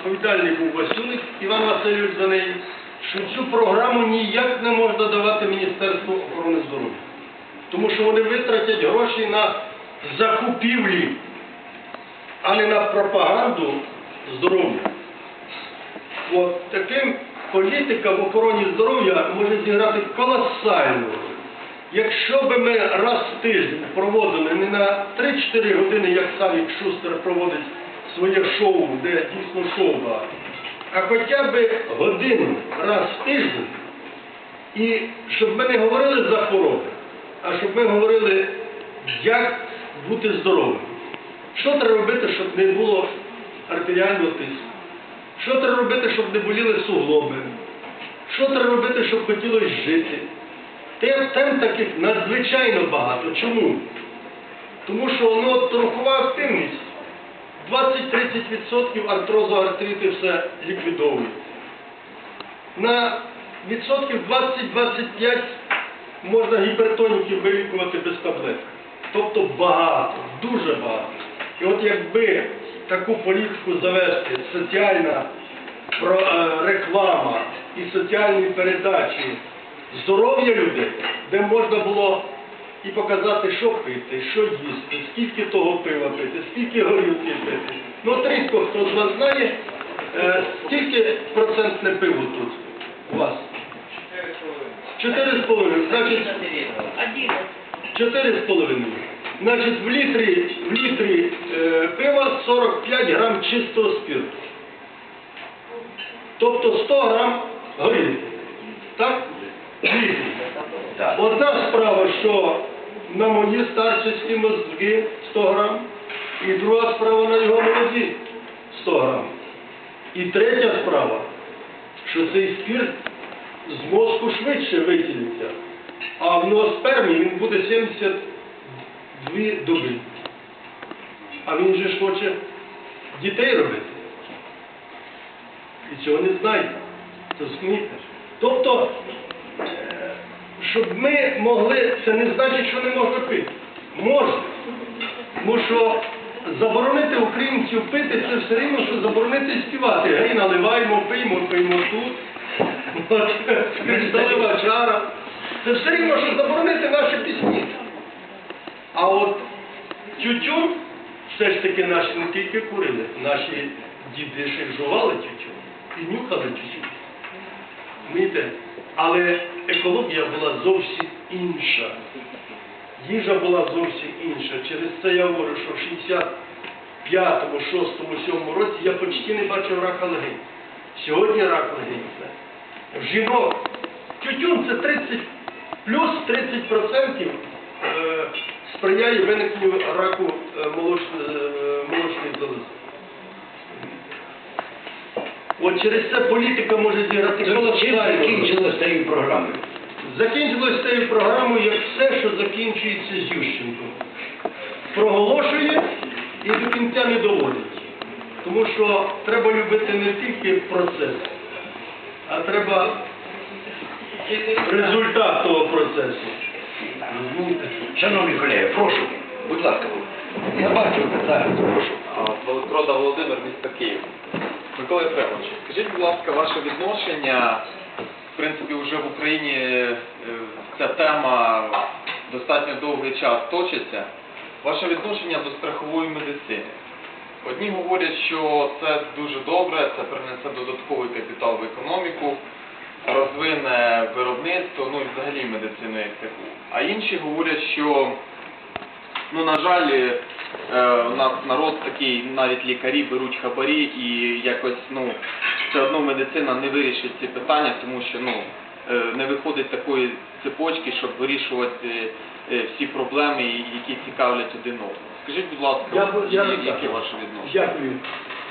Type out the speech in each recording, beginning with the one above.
відповідальний був Васюник Іван Васильович за неї, що цю програму ніяк не можна давати Міністерству охорони здоров'я. Тому що вони витратять гроші на закупівлі, а не на пропаганду здоров'я. От таким політика в охороні здоров'я може зіграти колосальну роль. Якщо би ми раз в тиждень проводили не на 3-4 години, як Савік Шустер проводить своє шоу, де дійсно шоу багато, а хоча б годину раз в тиждень, і щоб ми не говорили за хвороби, а щоб ми говорили, як бути здоровим. Що треба робити, щоб не було артеріального тиску? Що треба робити, щоб не боліли суглоби? Що треба робити, щоб хотілося жити? Тем, таких надзвичайно багато. Чому? Тому що от рухова активність 20-30% артрозу артрити все ліквідовує. На відсотків 20-25 можна гіпертоніків вилікувати без таблеток. Тобто багато, дуже багато. І от якби таку політику завести, соціальна е, реклама і соціальні передачі здоров'я людей, де можна було і показати, що пити, що їсти, скільки того пива пити, скільки горілки пити. Ну, от рідко хто з вас знає, е, скільки процентне пиво тут у вас? Чотири з половиною. Значить, Чотири з половиною. Значить, в літрі, в літрі е, пива 45 грам чистого спирту. Тобто 100 грам горілки. Так? Одна справа, що на мої старчі мозги 100 грам, і друга справа на його молоді 100 грам. І третя справа, що цей спирт з мозку швидше виділиться, а в нооспермі він буде 72 доби. А він же ж хоче дітей робити. І цього не знає. Розумієте? Тобто, е, щоб ми могли, це не значить, що не можна пити. Можна. Тому що заборонити українців пити, це все рівно, що заборонити співати. Гей, наливаємо, пиймо, пиймо тут. Кришталева чара. Це все рівно, що заборонити наші пісні. А от тютюн, все ж таки наші не тільки курили, наші діди ще жували тютюн і нюхали тютюн. Розумієте? Але екологія була зовсім інша. Їжа була зовсім інша. Через це я говорю, що в 65-му, 6-му, 7-му році я почти не бачив рака легень. Сьогодні рак легень це. В жінок тютюн це 30, плюс 30% е, сприяє виникненню раку е, е, молочної залози. От через це політика може зіграти Чим закінчилось цією програмою? Закінчилось цією програмою як все, що закінчується з Ющенком. Проголошує і до кінця не доводить. Тому що треба любити не тільки процес, а треба результат того процесу. Шановні колеги, прошу, будь ласка. Я бачу, зараз, прошу. Володимир, місто Київ. Микола Єфремович, скажіть, будь ласка, ваше відношення, в принципі, вже в Україні е, ця тема достатньо довгий час точиться. Ваше відношення до страхової медицини. Одні говорять, що це дуже добре, це принесе додатковий капітал в економіку, розвине виробництво, ну і взагалі медицину як таку. А інші говорять, що Ну, на жаль, у нас народ такий, навіть лікарі беруть хабарі і якось, ну, все одно медицина не вирішить ці питання, тому що, ну, е, не виходить такої цепочки, щоб вирішувати е, всі проблеми, які цікавлять один одного. Скажіть, будь ласка, Я я яке ваше відношення? Дякую.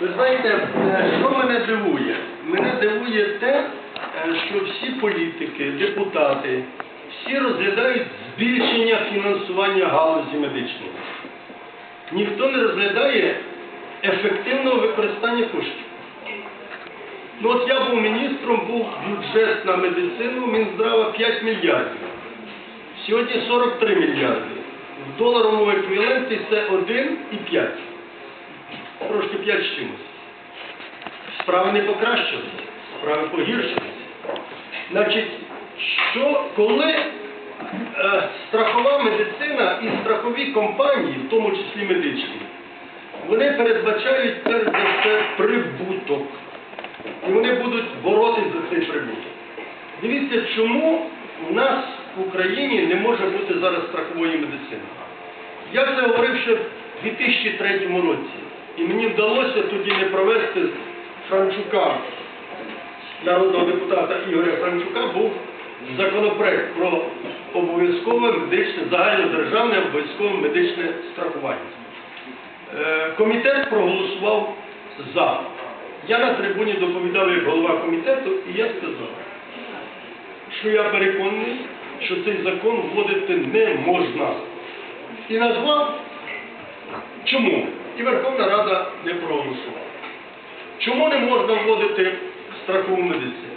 Ви знаєте, е, що мене дивує? Мене дивує те, е, що всі політики, депутати, всі розглядають збільшення фінансування галузі медичної. Ніхто не розглядає ефективного використання коштів. Ну от я був міністром, був бюджет на медицину, Мінздрава 5 мільярдів. Сьогодні 43 мільярди. В доларовому еквіваленті це 1 і 5. Трошки 5 з чимось. справи не покращилися, справи погіршилися. Значить, що коли страхова медицина і страхові компанії, в тому числі медичні, вони передбачають перш за все прибуток. І вони будуть боротися за цей прибуток. Дивіться, чому в нас в Україні не може бути зараз страхової медицини. Я це говорив ще в 2003 році. І мені вдалося тоді не провести Франчука, народного депутата Ігоря Франчука, був законопроект про обов'язкове медичне, загальнодержавне обов'язкове медичне страхування. Е, Комітет проголосував за. Я на трибуні доповідав як голова комітету, і я сказав, що я переконаний, що цей закон вводити не можна. І назвав, чому? І Верховна Рада не проголосувала. Чому не можна вводити страхову медицину?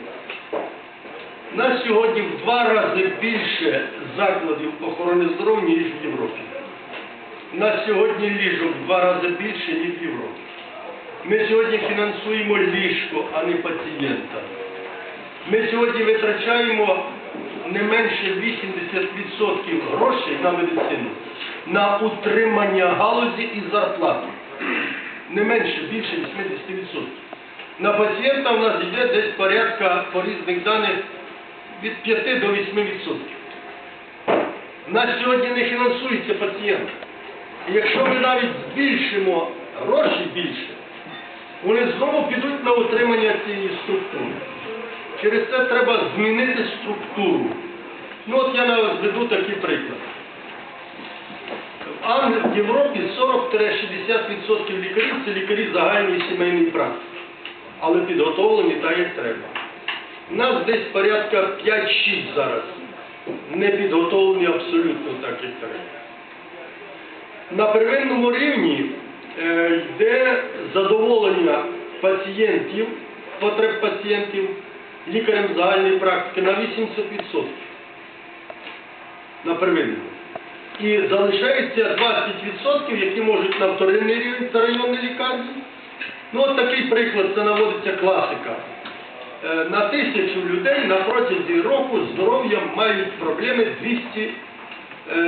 У нас сьогодні в два рази більше закладів охорони здоров'я, ніж в Європі. У нас сьогодні ліжок в два рази більше, ніж в Європі. Ми сьогодні фінансуємо ліжко, а не пацієнта. Ми сьогодні витрачаємо не менше 80% грошей на медицину, на утримання галузі і зарплату. Не менше, більше 80%. На пацієнта у нас йде десь порядка по різних даних від 5 до 8%. У нас сьогодні не фінансується пацієнт. І якщо ми навіть збільшимо гроші більше, вони знову підуть на утримання цієї структури. Через це треба змінити структуру. Ну от я наведу такий приклад. В Європі 40-60% лікарів це лікарі загальної сімейної практики, але підготовлені так, як треба. Нас десь порядка 5-6 зараз не підготовлені абсолютно так, як треба. На первинному рівні е, йде задоволення пацієнтів, потреб пацієнтів лікарем загальної практики на 80%. На первинному. І залишається 20%, які можуть на вторинний рівень це районні лікарні. Ну от такий приклад, це наводиться класика. Е, На тисячу людей на протязі року здоров'ям мають проблеми 200, е,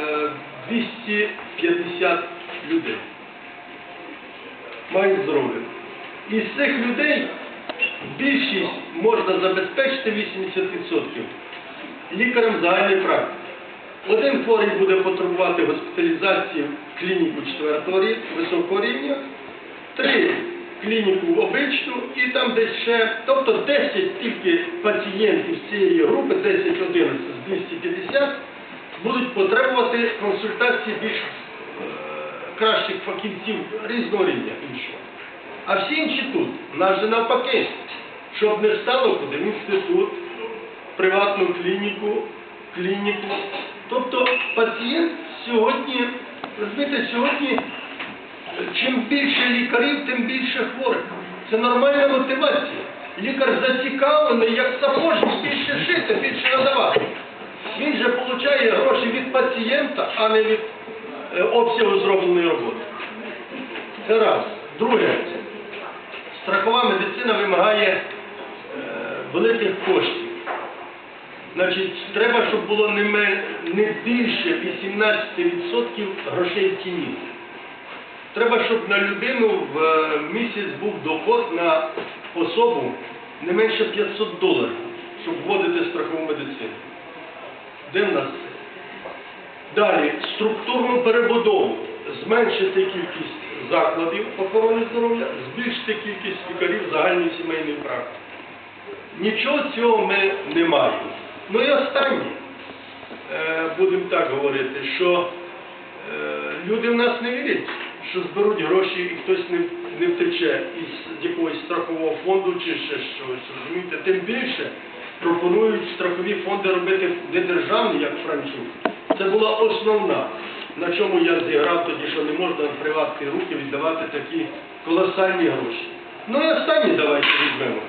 е, 250 людей. Мають здоров'я. Із цих людей більшість можна забезпечити 80% лікарем загальної практики. Один хворий буде потребувати госпіталізації в клініку 4 рівня, високого рівня, три клініку обичну і там десь ще, тобто 10 тільки пацієнтів з цієї групи, 10-11 з 250, будуть потребувати консультації більш е, кращих фахівців різного рівня іншого. А всі інші тут, нас же навпаки, щоб не стало куди в інститут, приватну клініку, клініку. Тобто пацієнт сьогодні, розумієте, сьогодні чим більше лікарів, тим більше хворих. Це нормальна мотивація. Лікар зацікавлений, як сапожник, більше шити, більше надавати. Він же отримує гроші від пацієнта, а не від е, обсягу зробленої роботи. Це раз. Друге, страхова медицина вимагає е, великих коштів. Значить, треба, щоб було не, не більше 18% грошей в тіні. Треба, щоб на людину в е, місяць був доход на особу не менше 500 доларів, щоб вводити страхову медицину. Де в нас? Далі, структурну перебудову. Зменшити кількість закладів охорони здоров'я, збільшити кількість лікарів загальної сімейної практики. Нічого цього ми не маємо. Ну і останнє, е, будемо так говорити, що е, люди в нас не вірять, що зберуть гроші і хтось не, не втече із якогось страхового фонду чи ще щось. Розумієте? Тим більше пропонують страхові фонди робити не державні, як Франчук. Це була основна, на чому я зіграв тоді, що не можна в приватні руки віддавати такі колосальні гроші. Ну і останнє давайте візьмемо.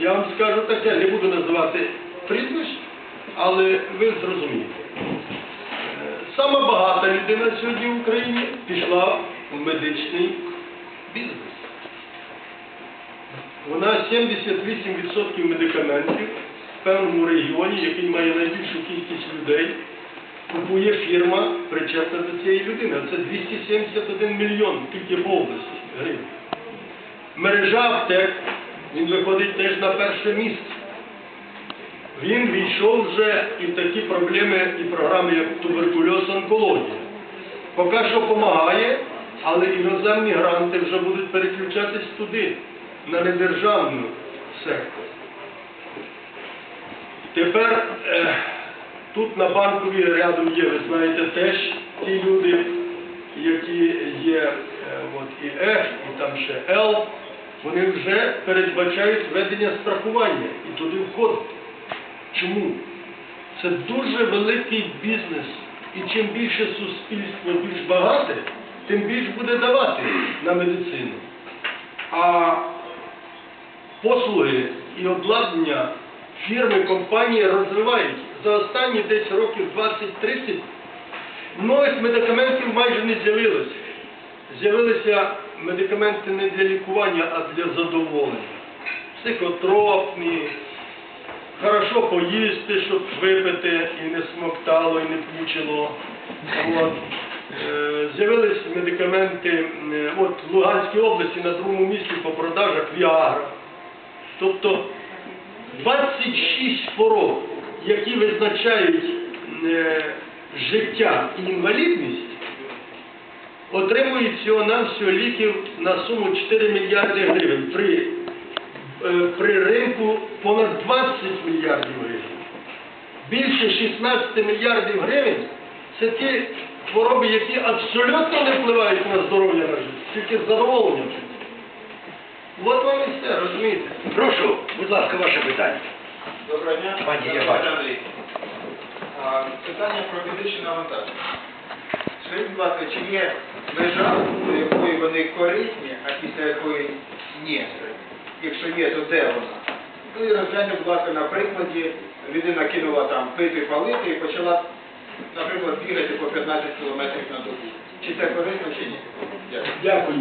Я вам скажу таке, не буду називати прізвищ, але ви зрозумієте. Е, Сама багата людина сьогодні в Україні пішла в медичний бізнес. Вона 78% медикаментів в певному регіоні, який має найбільшу кількість людей, купує фірма, причетна до цієї людини. Це 271 мільйон тільки по області гривень. Мережа аптек, він виходить теж на перше місце. Він війшов вже і в такі проблеми і програми, як туберкульоз, онкологія. Поки що допомагає, але іноземні гранти вже будуть переключатись туди, на недержавну сектор. Тепер е, тут на банковій рядом є, ви знаєте, теж ті люди, які є е, от, і F, і там ще L, вони вже передбачають введення страхування і туди входить. Чому? Це дуже великий бізнес. І чим більше суспільство більш багате, тим більш буде давати на медицину. А послуги і обладнання фірми, компанії розвивають за останні десь років 20-30 нових медикаментів майже не з'явилося. З'явилися медикаменти не для лікування, а для задоволення. Психотропні, хорошо поїсти, щоб випити і не смоктало, і не пучило. От. Е, З'явились медикаменти, от в Луганській області на другому місці по продажах Віагра. Тобто 26 хвороб, які визначають е, життя і інвалідність, отримують всього-навсього ліків на суму 4 мільярди гривень при, при ринку понад 20 мільярдів гривень. Більше 16 мільярдів гривень це ті хвороби, які абсолютно не впливають на здоров'я на життя, тільки задоволення. життя. От вам і все, розумієте? Прошу, будь ласка, ваше питання. Доброго дня. Пані, я Пане бачу. Андрій. Питання про фізичне навантаження. Скажіть, будь ласка, чи є межа, до якої вони корисні, а після якої ні? Якщо є, то де вона? Ну і розгляньте, будь ласка, на прикладі, людина кинула там пити, палити і почала, наприклад, бігати по 15 кілометрів на добу. Чи це корисно, чи ні? Дякую. Дякую.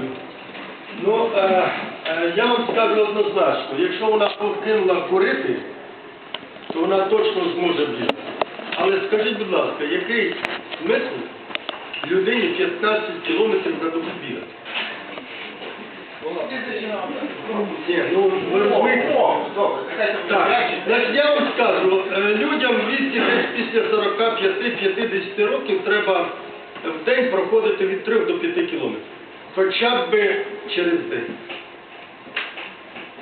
Ну, е, е, я вам скажу однозначно, якщо вона покинула курити, то вона точно зможе бігати. Але скажіть, будь ласка, який смисл людині 15 кілометрів на добу бігати? Ні, ну ви розумієте. Добре, нехай це буде Так, краще. значить я вам скажу, е, людям в віці десь після 45-50 років треба в день проходити від 3 до 5 кілометрів. Хоча б через день.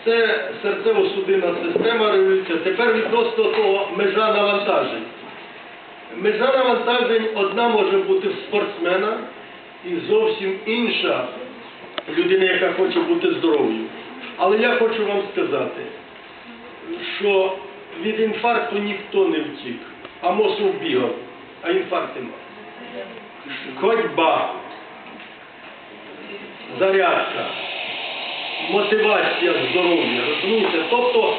Це серцево-судинна система регулюється. Тепер відносно того межа навантажень. Межа навантажень одна може бути в спортсмена і зовсім інша людина, яка хоче бути здоровою. Але я хочу вам сказати, що від інфаркту ніхто не втік, а мозок бігав, а інфаркт нема. Ходьба, зарядка, мотивація здоров'я, розумієте? Тобто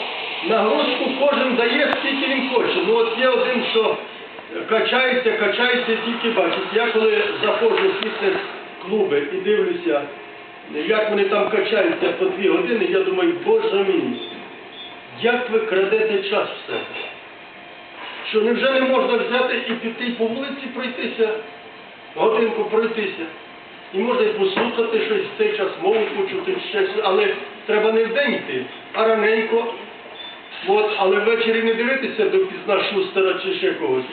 нагрузку кожен дає, скільки він хоче. Ну от є один, що качається, качається, тільки бачить. Я коли заходжу в фітнес-клуби і дивлюся, як вони там качаються по дві години, я думаю, боже мій, як ви крадете час в себе? Що невже не можна взяти і піти по вулиці пройтися, годинку пройтися? І можна і послухати щось в цей час мову почути, щось, але треба не вдень йти, а раненько. От, але ввечері не дивитися до пізна шустера чи ще когось.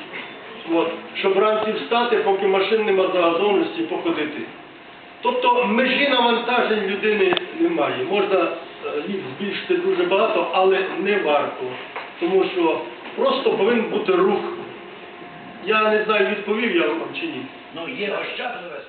От, щоб вранці встати, поки машин нема загазованості, походити. Тобто межі навантажень людини немає. Можна е, їх збільшити дуже багато, але не варто. Тому що просто повинен бути рух. Я не знаю, відповів я вам чи ні. Ну, є ощадливе